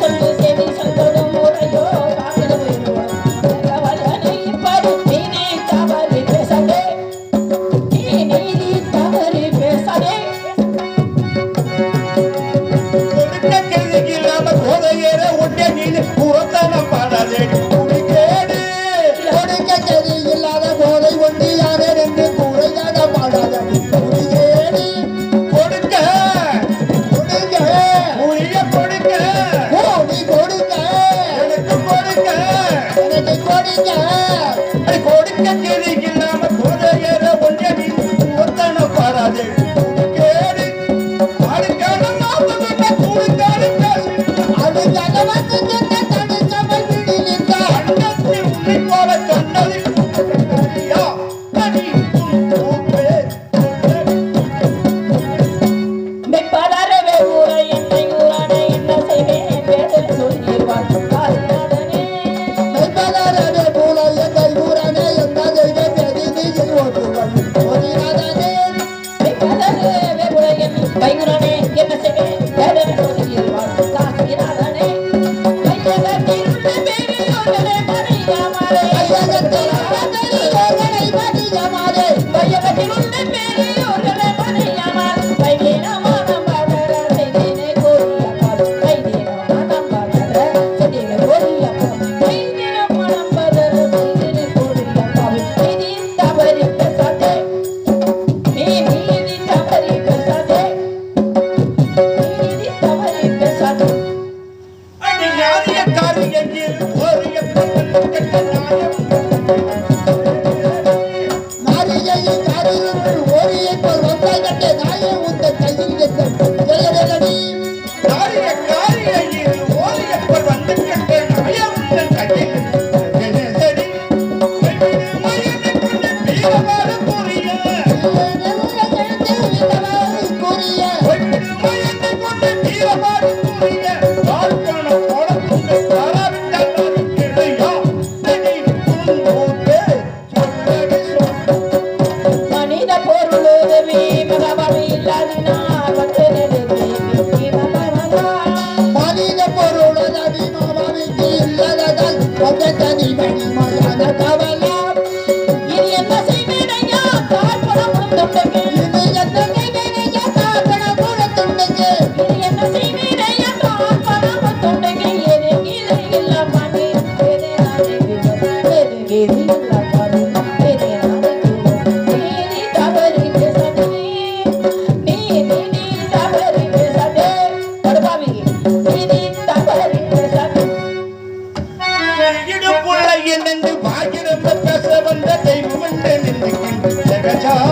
Thank you. got you. cachao.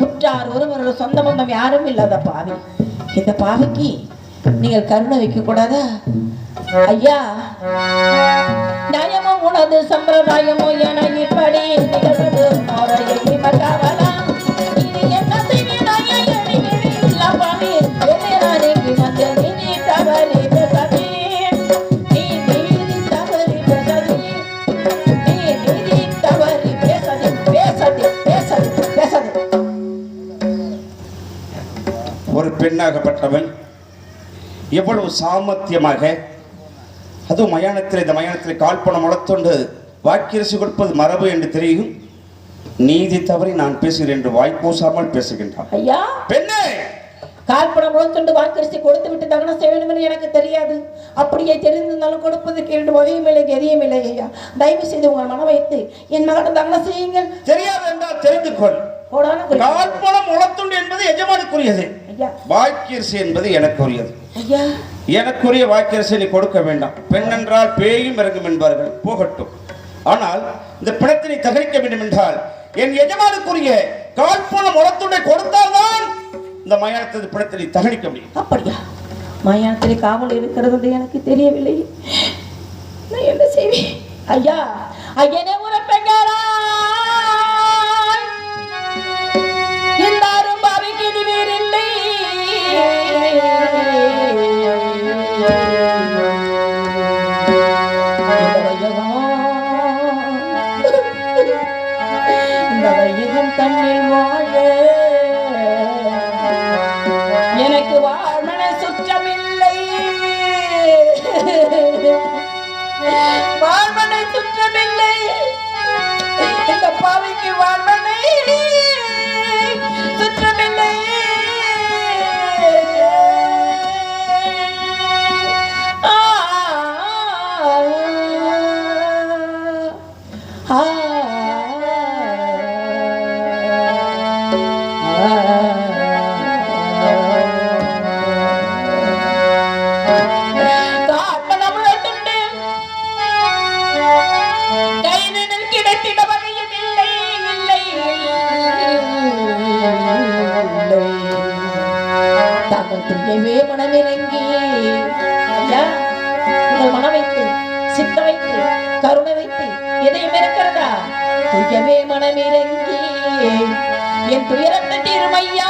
குற்றார் ஒருவரோட சொந்த பந்தம் யாரும் இல்லாத பாவி. இந்த பாவிக்கு நீங்கள் கருணை வைக்க கூடாதா ஐயா நியாயமோ உனது சம்பிரதாயமோ என இப்ப பெண்ணாகப்பட்டவன் எவ்வளவு சாமர்த்தியமாக. அதுவும் மயானத்தில் இந்த மயானத்தில் கால்பணம் வளர்த்தொண்டு வாக்கியரசு கொடுப்பது மரபு என்று தெரியும். நீதி தவறி நான் பேசுகிறேன் என்று வாய்ப்பூசாமல் பேசுகின்றான். ஐயா! பெண்ணே! கால்பணம் முழத்துண்டு வாக்கரிசி கொடுத்து விட்டு தகனம் செய்ய வேண்டும் என்று எனக்கு தெரியாது. அப்படியே தெரிந்திருந்தாலும் கொடுப்பதற்கு இரண்டு வகையும் இல்லை எதையும் இல்லை ஐயா. தயவு செய்து உங்கள் மனம் வைத்து என் மகனை தகனம் செய்யுங்கள். தெரியாது என்றால் தெரிந்து கொள். கோடான கால்பணம் முழத்துண்டு என்பது எஜமானுக்குரியது. வாக்கியரிசி என்பது எனக்குரியது. எனக்குரிய வாக்கியரசை நீ கொடுக்க வேண்டாம். பெண் என்றால் பேயும் இறங்கும் என்பார்கள். போகட்டும். ஆனால் இந்த பிணத்தினை தகரிக்க வேண்டும் என்றால் என் எஜமானுக்குரிய கால்பணம் உளத்துண்டை கொடுத்தால்தான் இந்த மயானத்தது பிணத்தினை தகனிக்க முடியும். அப்படியா? மயானத்தில் காவல் இருக்கிறது எனக்கு தெரியவில்லை. நான் என்ன செய்வேன்? ஐயா ஐயனே தாங்கள் மனமிறங்கி ஐயா உங்கள் மனம் வைத்து சித்த வைத்து கருணை வைத்து எதையும் இருக்கிறதா துயவே மனமிறங்கி என் துயரத்தை தீருமையா